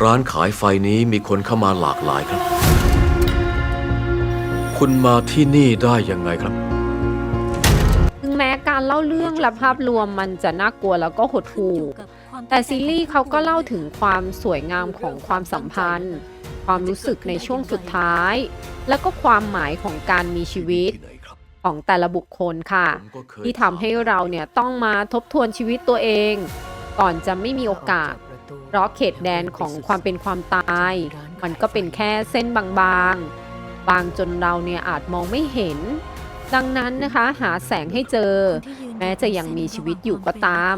ร้านขายไฟนี้มีคนเข้ามาหลากหลายครับ คุณมาที่นี่ได้ยังไงครับ ถึงแม้การเล่าเรื่องและภาพรวมมันจะน่ากลัวแล้วก็หดหู่ แต่ซีรีส์เขาก็เล่าถึงความสวยงามของความสัมพันธ์ ความรู้สึกในช่วงสุดท้าย แล้วก็ความหมายของการมีชีวิตของแต่ละบุคคลค่ะ ที่ทำให้เราเนี่ยต้องมาทบทวนชีวิตตัวเอง ก่อนจะไม่มีโอกาส เพราะเขตแดนของความเป็นความตาย มันก็เป็นแค่เส้นบางๆ บางจนเราเนี่ยอาจมองไม่เห็น ดังนั้นนะคะหาแสงให้เจอ แม้จะยังมีชีวิตอยู่ก็ตาม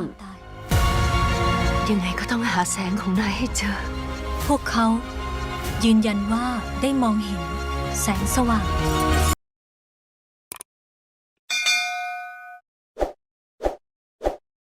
ยังไงก็ต้องหาแสงของนายให้เจอ พวกเขายืนยันว่าได้มองเห็นแสงสว่าง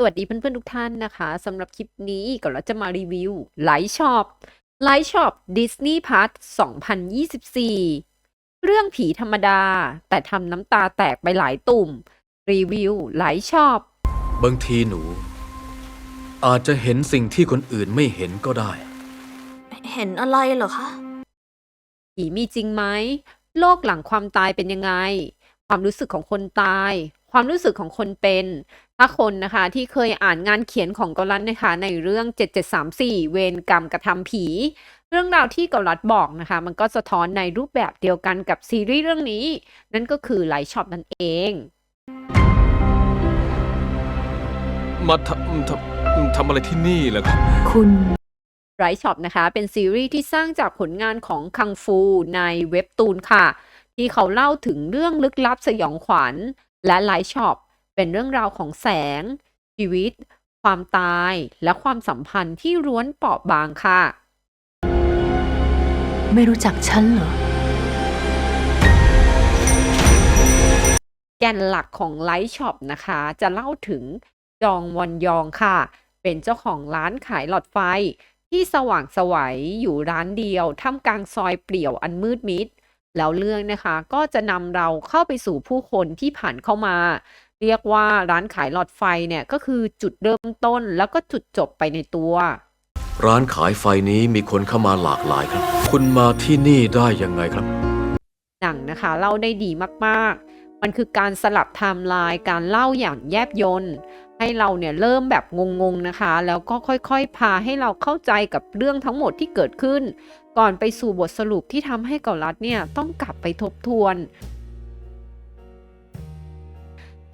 สวัสดีเพื่อนๆทุกท่านนะคะสำหรับคลิปนี้ก็เราจะมารีวิวไลท์ช็อปไลท์ช็อปดิสนีย์พาร์ท2024 เรื่องผีธรรมดา แต่ทำน้ำตาแตกไปหลายตุ่ม รีวิวไลท์ช็อปบางทีหนู อาจจะเห็นสิ่งที่คนอื่นไม่เห็นก็ได้ เห็นอะไรเหรอคะ ผีมีจริงไหม โลกหลังความตายเป็นยังไง ความรู้สึกของคนตาย ความรู้สึกของคนเป็น ถ้าคนนะคะที่เคยอ่านงานเขียนของเกาลัดนะคะในเรื่อง 7734 เวรกรรมกระทำผี เรื่องราวที่เกาลัดบอกนะคะ มันก็สะท้อนในรูปแบบเดียวกันกับซีรีส์เรื่องนี้ นั่นก็คือไลท์ช็อปนั่นเองมาทำทำทำอะไรที่นี่ล่ะครับคุณไรช็อปนะคะ เป็นซีรีส์ที่สร้างจากผลงานของคังฟูในเว็บตูนค่ะ ที่เขาเล่าถึงเรื่องลึกลับสยองขวัญ และไลท์ช็อป เป็นเรื่องราวของแสง ชีวิต ความตาย และความสัมพันธ์ที่ร้วนเปราะบางค่ะ ไม่รู้จักฉันเหรอ แกนหลักของไลท์ช็อปนะคะ จะเล่าถึงจองวอนยองค่ะ เป็นเจ้าของร้านขายหลอดไฟ ที่สว่างไสวัยอยู่ร้านเดียวท่ามกลางซอยเปลี่ยวอันมืดมิดแล้วเรื่องนะคะก็จะนำเราเข้าไปสู่ผู้คนที่ผ่านเข้ามา เรียกว่าร้านขายหลอดไฟเนี่ยก็คือจุดเริ่มต้นแล้วก็จุดจบไปในตัว ร้านขายไฟนี้มีคนเข้ามาหลากหลายครับ คุณมาที่นี่ได้ยังไงครับ หนังนะคะเล่าได้ดีมากๆ มันคือการสลับไทม์ไลน์การเล่าอย่างแยบยนต์ให้เราเนี่ยเริ่มแบบงงๆนะคะ แล้วก็ค่อยๆ พาให้เราเข้าใจกับเรื่องทั้งหมดที่เกิดขึ้น ก่อนไปสู่บทสรุปที่ทำให้เกาลัดเนี่ยต้องกลับไปทบทวน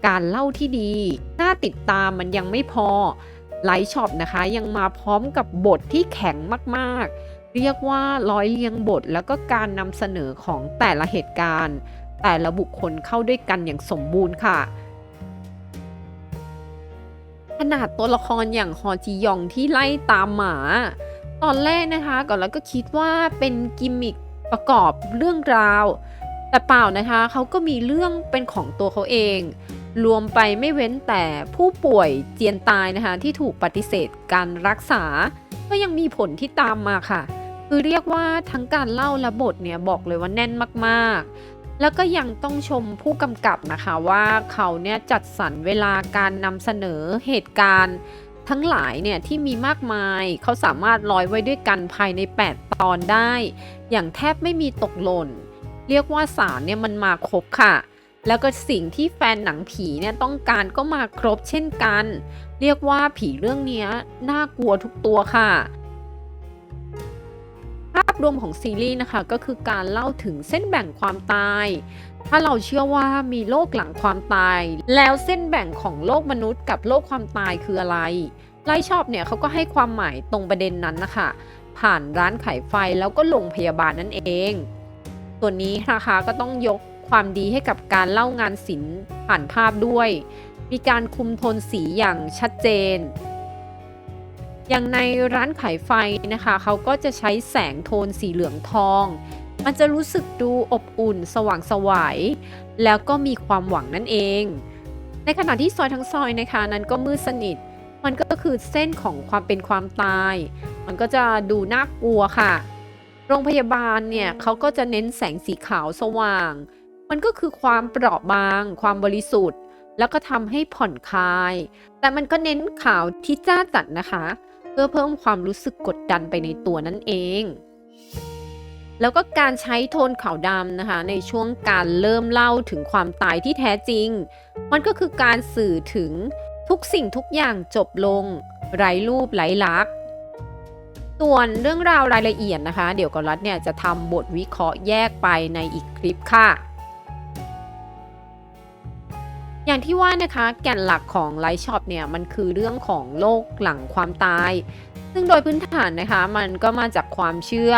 การเล่าที่ดี น่าติดตามมันยังไม่พอไลท์ช็อปนะคะ ยังมาพร้อมกับบทที่แข็งมากๆ เรียกว่าร้อยเรียงบทแล้วก็การนำเสนอของแต่ละเหตุการณ์ แต่ละบุคคลเข้าด้วยกันอย่างสมบูรณ์ค่ะขนาดตัวละครอย่างฮอจียองที่ไล่ตามหมา ตอนแรกนะคะก่อนแล้วก็คิดว่าเป็นกิมมิคประกอบเรื่องราว แต่เปล่านะคะเขาก็มีเรื่องเป็นของตัวเขาเอง รวมไปไม่เว้นแต่ผู้ป่วยเจียนตายนะคะที่ถูกปฏิเสธการรักษา ก็ยังมีผลที่ตามมาค่ะ คือเรียกว่าทั้งการเล่าและบทเนี่ยบอกเลยว่าแน่นมากๆ แล้วก็ยังต้องชมผู้กำกับนะคะว่าเขาเนี่ยจัดสรรเวลาการนำเสนอเหตุการณ์ทั้งหลายเนี่ยที่มีมากมายเขาสามารถร้อยไว้ด้วยกันภายใน 8 ตอนได้ อย่างแทบไม่มีตกหล่น เรียกว่าสารเนี่ยมันมาครบค่ะ แล้วก็สิ่งที่แฟนหนังผีเนี่ยต้องการก็มาครบเช่นกัน เรียกว่าผีเรื่องนี้น่ากลัวทุกตัวค่ะ ภาพรวมของซีรีส์นะคะก็คือการเล่าถึงเส้นแบ่งความตาย ถ้าเราเชื่อว่ามีโลกหลังความตาย แล้วเส้นแบ่งของโลกมนุษย์กับโลกความตายคืออะไร ไลท์ชอบเนี่ยเขาก็ให้ความหมายตรงประเด็นนั้นนะคะผ่านร้านขายไฟแล้วก็โรงพยาบาลนั่นเอง ตัวนี้นะคะก็ต้องยก ความดีให้กับการเล่างานศิลป์ผ่านภาพด้วย มีการคุมโทนสีอย่างชัดเจน อย่างในร้านขายไฟนะคะเขาก็จะใช้แสงโทนสีเหลืองทอง มันจะรู้สึกดูอบอุ่น สว่างสวัยแล้วก็มีความหวังนั่นเอง ในขณะที่ซอยทั้งซอยนะคะนั้นก็มืดสนิท มันก็คือเส้นของความเป็นความตาย มันก็จะดูน่ากลัวค่ะโรงพยาบาลเนี่ยเขาก็จะเน้นแสงสีขาวสว่าง มันก็คือความเปราะบาง ความบริสุทธิ์ แล้วก็ทำให้ผ่อนคลาย แต่มันก็เน้นขาวที่จ้าจัดนะคะ เพื่อเพิ่มความรู้สึกกดดันไปในตัวนั่นเอง แล้วก็การใช้โทนขาวดำนะคะ ในช่วงการเริ่มเล่าถึงความตายที่แท้จริง มันก็คือการสื่อถึงทุกสิ่งทุกอย่างจบลง ไร้รูปไร้ลักษณ์ส่วนเรื่องราวรายละเอียดนะคะ เดี๋ยวกอรัฐเนี่ยจะทำบทวิเคราะห์แยกไปในอีกคลิปค่ะ อย่างที่ว่านะคะแก่นหลักของไลฟ์ช็อปเนี่ยมันคือเรื่องของโลกหลังความตาย ซึ่งโดยพื้นฐานนะคะมันก็มาจากความเชื่อ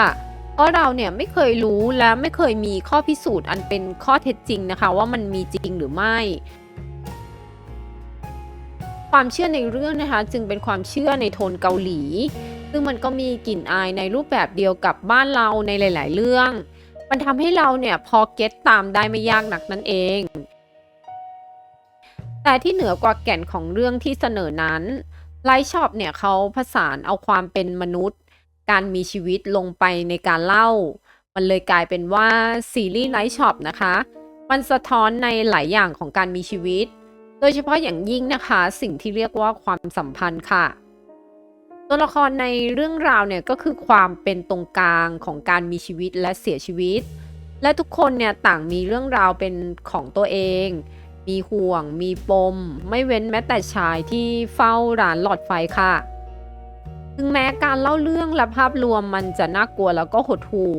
เพราะเราเนี่ยไม่เคยรู้และไม่เคยมีข้อพิสูจน์อันเป็นข้อเท็จจริงนะคะ ว่ามันมีจริงหรือไม่ ความเชื่อในเรื่องนะคะ จึงเป็นความเชื่อในโทนเกาหลี ซึ่งมันก็มีกลิ่นอายในรูปแบบเดียวกับบ้านเราในหลาย ๆ เรื่อง มันทำให้เราเนี่ยพอเก็ตตามได้ไม่ยากหนักนั่นเอง แต่ที่เหนือกว่าแก่นของเรื่องที่เสนอนั้นไลท์ช็อปเนี่ยเขาผสานเอาความเป็นมนุษย์ การมีชีวิตลงไปในการเล่า มันเลยกลายเป็นว่าซีรีส์ไลท์ช็อปนะคะ มันสะท้อนในหลายอย่างของการมีชีวิต โดยเฉพาะอย่างยิ่งนะคะ สิ่งที่เรียกว่าความสัมพันธ์ค่ะ ตัวละครในเรื่องราวเนี่ยก็คือความเป็นตรงกลางของการมีชีวิตและเสียชีวิต และทุกคนเนี่ยต่างมีเรื่องราวเป็นของตัวเอง มีห่วง มีปม ไม่เว้นแม้แต่ชายที่เฝ้าร้านหลอดไฟค่ะ ถึงแม้การเล่าเรื่องและภาพรวมมันจะน่ากลัวแล้วก็หดหู่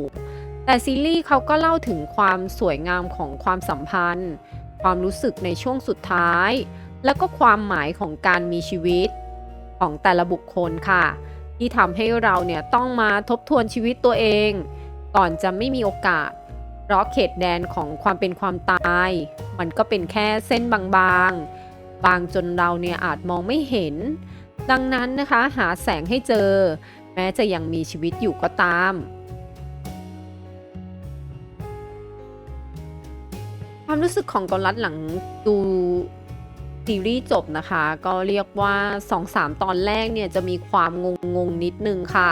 แต่ซีรีส์เขาก็เล่าถึงความสวยงามของความสัมพันธ์ ความรู้สึกในช่วงสุดท้าย แล้วก็ความหมายของการมีชีวิต ของแต่ละบุคคลค่ะ ที่ทำให้เราเนี่ยต้องมาทบทวนชีวิตตัวเอง ก่อนจะไม่มีโอกาส เพราะเขตแดนของความเป็นความตาย มันก็เป็นแค่เส้นบางๆ บางจนเราเนี่ยอาจมองไม่เห็น ดังนั้นนะคะหาแสงให้เจอ แม้จะยังมีชีวิตอยู่ก็ตาม ความรู้สึกของกอลัดหลังดูซีรีส์จบนะคะ ก็เรียกว่า 2-3 ตอนแรกเนี่ยจะมีความงงงๆนิดนึงค่ะ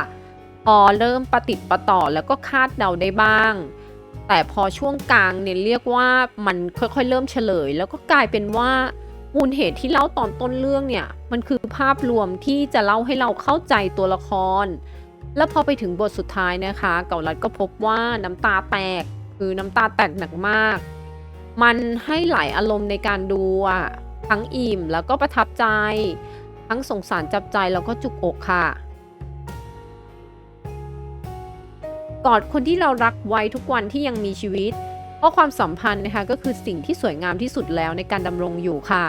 พอเริ่มประติดประต่อแล้วก็คาดเดาได้บ้าง แต่พอช่วงกลางเนี่ยเรียกว่ามันค่อยๆ เริ่มเฉลย แล้วก็กลายเป็นว่ามูลเหตุที่เล่าตอนต้นเรื่องเนี่ยมันคือภาพรวมที่จะเล่าให้เราเข้าใจตัวละคร แล้วพอไปถึงบทสุดท้ายนะคะ เก่าลัดก็พบว่าน้ำตาแตกคือน้ำตาแตกหนักมาก มันให้หลายอารมณ์ในการดูอะทั้งอิ่มแล้วก็ประทับใจ ทั้งสงสารจับใจแล้วก็จุกอกค่ะ กอดคนที่เรารักไว้ทุกวันที่ยังมีชีวิต เพราะความสัมพันธ์นะคะก็คือสิ่งที่สวยงามที่สุดแล้วในการดำรงอยู่ค่ะ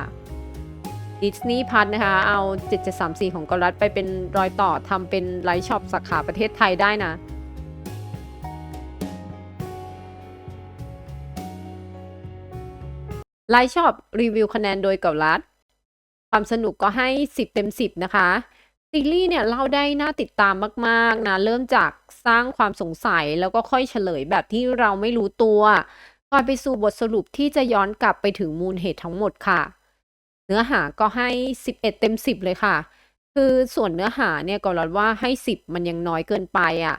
ดิสนีย์พัทนะคะ เอา 7734 ของกอรัฐไปเป็นรอยต่อทำเป็นไลฟ์ช็อปสาขาประเทศไทยได้นะ ไลฟ์ช็อปรีวิวคะแนนโดยกรัฐ ความสนุกก็ให้ 10 เต็ม 10 นะคะ ซีรีส์เนี่ยเล่าได้น่าติดตามมากๆนะเริ่มจากสร้างความสงสัยแล้วก็ค่อยเฉลยแบบที่เราไม่รู้ตัวก่อนไปสู่บทสรุปที่จะย้อนกลับไปถึงมูลเหตุทั้งหมดค่ะ เนื้อหาก็ให้ 11 เต็ม 10 เลยค่ะ คือส่วนเนื้อหาเนี่ยก็รัดว่าให้ 10 มันยังน้อยเกินไปอะ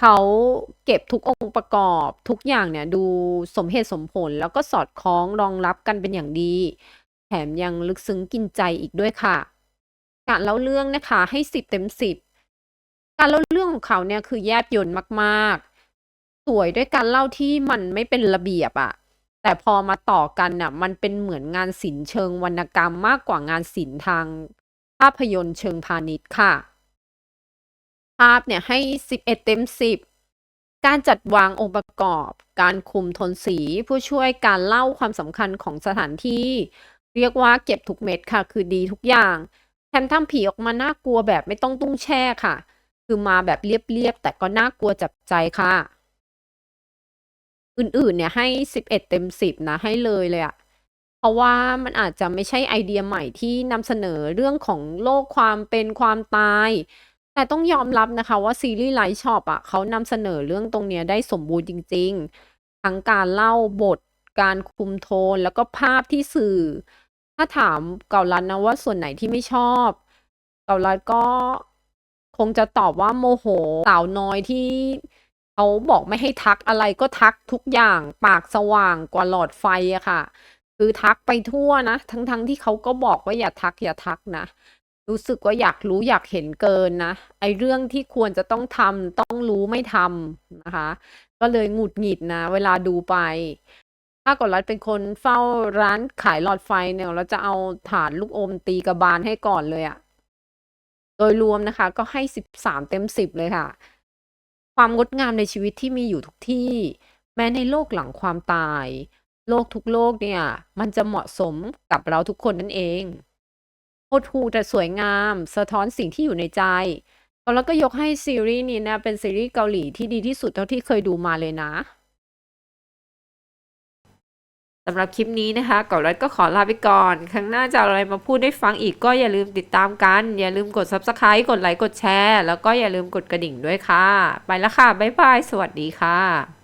เขาเก็บทุกองค์ประกอบทุกอย่างเนี่ยดูสมเหตุสมผลแล้วก็สอดคล้องรองรับกันเป็นอย่างดี แถมยังลึกซึ้งกินใจอีกด้วยค่ะ การเล่าเรื่องนะคะ ให้10เต็ม10การเล่าเรื่องของเขาเนี่ยคือแยบยลมากๆ สวยด้วยการเล่าที่มันไม่เป็นระเบียบอะแต่พอมาต่อกันน่ะ มันเป็นเหมือนงานศิลป์เชิงวรรณกรรมมากกว่างานศิลป์ทางภาพยนตร์เชิงพาณิชย์ค่ะ ภาพเนี่ยให้ 11 เต็ม 10 การจัดวางองค์ประกอบ การคุมโทนสี ผู้ช่วยการเล่าความสำคัญของสถานที่ เรียกว่าเก็บทุกเม็ดค่ะ คือดีทุกอย่าง แถมทำผีออกมาน่ากลัวแบบไม่ต้องตุ้งแช่ค่ะ คือมาแบบเรียบๆแต่ก็น่ากลัวจับใจค่ะ อื่นๆเนี่ยให้ 11 เต็ม 10 นะให้เลยเลยอะเพราะว่ามันอาจจะไม่ใช่ไอเดียใหม่ที่นำเสนอเรื่องของโลกความเป็นความตาย แต่ต้องยอมรับนะคะว่าซีรีส์ไลท์ช็อปอะเขานำเสนอเรื่องตรงเนี้ยได้สมบูรณ์จริง ๆ ทั้งการเล่าบทการคุมโทนแล้วก็ภาพที่สื่อ ถ้าถามเกาลัดนะว่าส่วนไหนที่ไม่ชอบ เกาลัดก็คงจะตอบว่าโมโหสาวน้อยที่เขาบอกไม่ให้ทักอะไรก็ทักทุกอย่างปากสว่างกว่าหลอดไฟอะค่ะ คือทักไปทั่วนะ ทั้งๆที่เขาก็บอกว่าอย่าทักอย่าทักนะ รู้สึกว่าอยากรู้อยากเห็นเกินนะ ไอเรื่องที่ควรจะต้องทำต้องรู้ไม่ทำนะคะ ก็เลยหงุดหงิดนะ เวลาดูไป ถ้ากดรัดเป็นคนเฝ้าร้านขายหลอดไฟเนี่ย เราจะเอาฐานลูกอมตีกระบาลให้ก่อนเลยอะโดยรวมนะคะก็ให้สิบสามเต็มสิบเลยค่ะ ความงดงามในชีวิตที่มีอยู่ทุกที่ แม้ในโลกหลังความตาย โลกทุกโลกเนี่ย มันจะเหมาะสมกับเราทุกคนนั่นเองโคตรฮูแต่สวยงาม สะท้อนสิ่งที่อยู่ในใจแล้วก็ยกให้ซีรีส์นี้นะเป็นซีรีส์เกาหลีที่ดีที่สุดเท่าที่เคยดูมาเลยนะ สำหรับคลิปนี้นะคะก่อนรัดก็ขอลาไปก่อน ครั้งหน้าจะอาอะไรมาพูดได้ฟังอีกก็อย่าลืมติดตามกัน อย่าลืมกด Subscribe กดไลค์กดแชร์ แล้วก็อย่าลืมกดกระดิ่งด้วยค่ะ ไปแล้วค่ะ บ๊ายบาย สวัสดีค่ะ